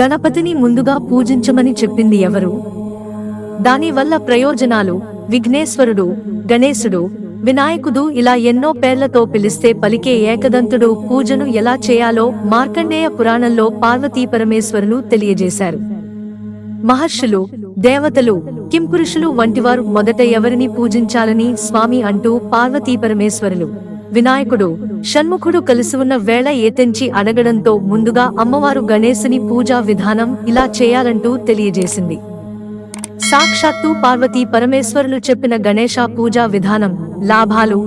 గణపతిని ముందుగా పూజించమని చెప్పింది ఎవరు? దానివల్ల ప్రయోజనాలు విఘ్నేశ్వరుడు గణేశుడు వినాయకుడు ఇలా ఎన్నో పేర్లతో పిలిస్తే పలికే ఏకదంతుడు పూజను ఎలా చేయాలో మార్కండేయ పురాణంలో పార్వతీ పరమేశ్వరులు తెలియజేశారు. మహర్షులు దేవతలు కింపురుషులు వంటివారు మొదట ఎవరిని పూజించాలని స్వామి అంటూ పార్వతీ పరమేశ్వరులు వినాయకుడు షణ్ముఖుడు కలిసి ఉన్న వేళ ఏతెంచి అడగడంతో ముందుగా అమ్మవారు గణేశుని పూజా విధానం ఇలా చేయాలంటూ తెలియజేసింది. సాక్షాత్తు పార్వతీ పరమేశ్వరులు చెప్పిన గణేశ పూజా విధానం లాభాలు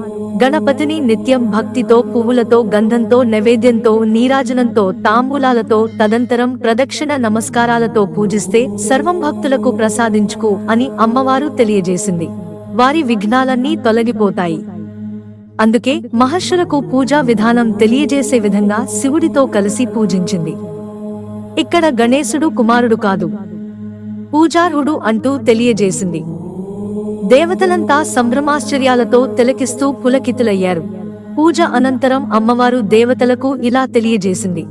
గణపతిని నిత్యం భక్తితో పువ్వులతో గంధంతో నైవేద్యంతో నీరాజనంతో తాంబూలాలతో తదంతరం ప్రదక్షిణ నమస్కారాలతో పూజిస్తే సర్వం భక్తులకు ప్రసాదించుకు అని అమ్మవారు తెలియజేసింది. వారి విఘ్నాలన్నీ తొలగిపోతాయి. అందుకే మహర్షులకు పూజా విధానం తెలియజేసే విధంగా శివుడితో కలిసి పూజించింది. ఇక్కడ గణేశుడు కుమారుడు కాదు. పూజార్హుడు అంటూ తెలియజేసింది. దేవతలంతా సంభ్రమాశ్చర్యాలతో తిలకిస్తూ పులకితులయ్యారు. పూజ అనంతరం అమ్మవారు దేవతలకు ఇలా తెలియజేసింది.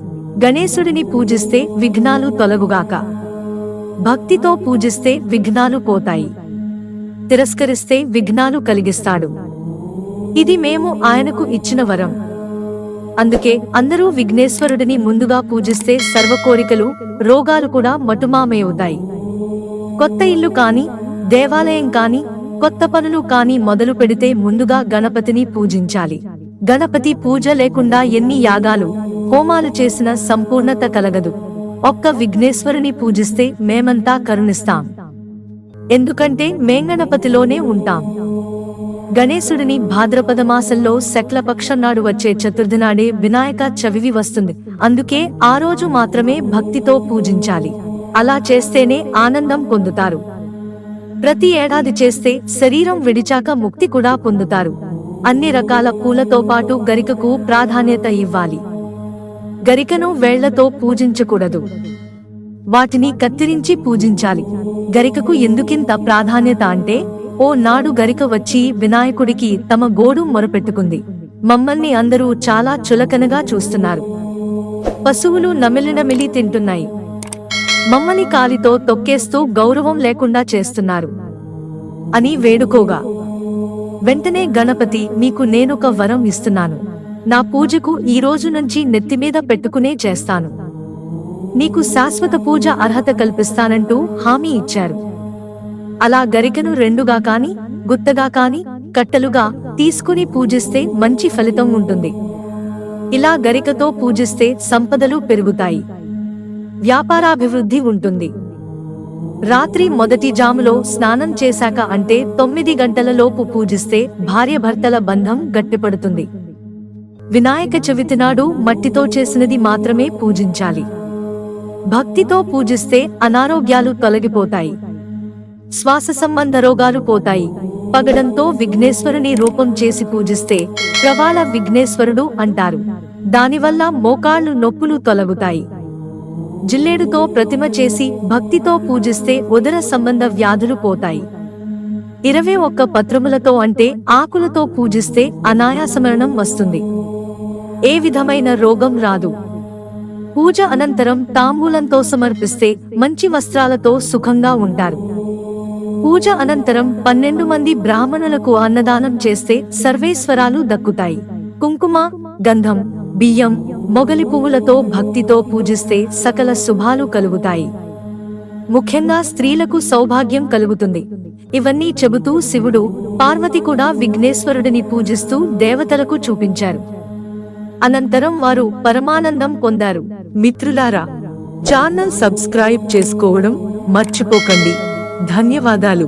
గణేశుడిని పూజిస్తే విఘ్నాలు తొలగుగాక. భక్తితో పూజిస్తే విఘ్నాలు పోతాయి. తిరస్కరిస్తే విఘ్నాలు కలిగిస్తాడు. ఇది మేము ఆయనకు ఇచ్చిన వరం. అందుకే అందరూ విఘ్నేశ్వరుడిని ముందుగా పూజిస్తే సర్వ కోరికలు రోగాలు కూడా మటుమామయవుతాయి కొత్త ఇల్లు కాని దేవాలయం కాని కొత్త పనులు కాని మొదలు పెడితే ముందుగా గణపతిని పూజించాలి. గణపతి పూజ లేకుండా ఎన్ని యాగాలు హోమాలు చేసిన సంపూర్ణత కలగదు. ఒక్క విఘ్నేశ్వరుని పూజిస్తే మేమంతా కరుణిస్తాం. ఎందుకంటే మేంగణపతిలోనే ఉంటాం. గణేశుడిని భాద్రపద మాసంలో శక్లపక్షం నాడు వచ్చే చతుర్థి నాడే వినాయక చవివి వస్తుంది. అందుకే ఆ రోజు మాత్రమే భక్తితో పూజించాలి. అలా చేస్తేనే ఆనందం పొందుతారు. ప్రతి ఏడాది చేస్తే శరీరం విడిచాక ముక్తి కూడా పొందుతారు. అన్ని రకాల పూలతో పాటు గరికకు ప్రాధాన్యత ఇవ్వాలి. గరికను వేళ్ళతో పూజించకూడదు. వాటిని కత్తిరించి పూజించాలి. గరికకు ఎందుకింత ప్రాధాన్యత అంటే ఓ నాడు గరిక వచ్చి వినాయకుడికి తమ గోడు మొరపెట్టుకుంది. మమ్మల్ని అందరూ చాలా చులకనగా చూస్తున్నారు. పశువులు నమిలినమిలి తింటున్నాయి. మమ్మల్ని కాలితో తొక్కేస్తూ గౌరవం లేకుండా చేస్తున్నారు. అని వేడుకోగా వెంటనే గణపతి మీకు నేనొక వరం ఇస్తున్నాను. నా పూజకు ఈ రోజు నుంచి నెత్తిమీద పెట్టుకునే చేస్తాను. నీకు శాశ్వత పూజ అర్హత కల్పిస్తానంటూ హామీ ఇచ్చారు. అలా గరికను రెండుగా కాని గుత్తగా కాని కట్టలుగా తీసుకుని పూజిస్తే మంచి ఫలితం ఉంటుంది. ఇలా గరికతో పూజిస్తే సంపదలు పెరుగుతాయి. వ్యాపారాభివృద్ధి ఉంటుంది. రాత్రి మొదటి జాములో స్నానం చేశాక అంటే తొమ్మిది గంటలలోపు పూజిస్తే భార్యభర్తల బంధం గట్టిపడుతుంది. వినాయక చవితి నాడు మట్టితో చేసినది మాత్రమే పూజించాలి. భక్తితో పూజిస్తే అనారోగ్యాలు తొలగిపోతాయి. శ్వాస సంబంధ రోగాలు పోతాయి. పగడంతో విఘ్నేశ్వరుని రూపం చేసి పూజిస్తే ప్రవాళ విఘ్నేశ్వరుడు అంటారు. దానివల్ల మోకాళ్ళు నొప్పులు తొలగుతాయి. జిల్లేడుతో ప్రతిమ చేసి భక్తితో పూజిస్తే ఉదర సంబంధ వ్యాధులు పోతాయి. ఇరవై ఒక్క పత్రములతో అంటే ఆకులతో పూజిస్తే అనాయాసమరణం వస్తుంది. ఏ విధమైన రోగం రాదు. పూజ అనంతరం తాంబూలంతో సమర్పిస్తే మంచి వస్త్రాలతో సుఖంగా ఉంటారు. పూజ అనంతరం పన్నెండు మంది బ్రాహ్మణులకు అన్నదానం చేస్తే సర్వేశ్వరాలు దక్కుతాయి. కుంకుమ గంధం బియ్యం మొగలి పువ్వులతో భక్తితో పూజిస్తే సకల శుభాలు కలుగుతాయి. ముఖ్యంగా స్త్రీలకు సౌభాగ్యం కలుగుతుంది. ఇవన్నీ చెబుతూ శివుడు పార్వతి కూడా విఘ్నేశ్వరుడిని పూజిస్తూ దేవతలకు చూపించారు. అనంతరం వారు పరమానందం పొందారు. మిత్రులారా ఛానల్ సబ్స్క్రైబ్ చేసుకోవడం మర్చిపోకండి. ధన్యవాదాలు.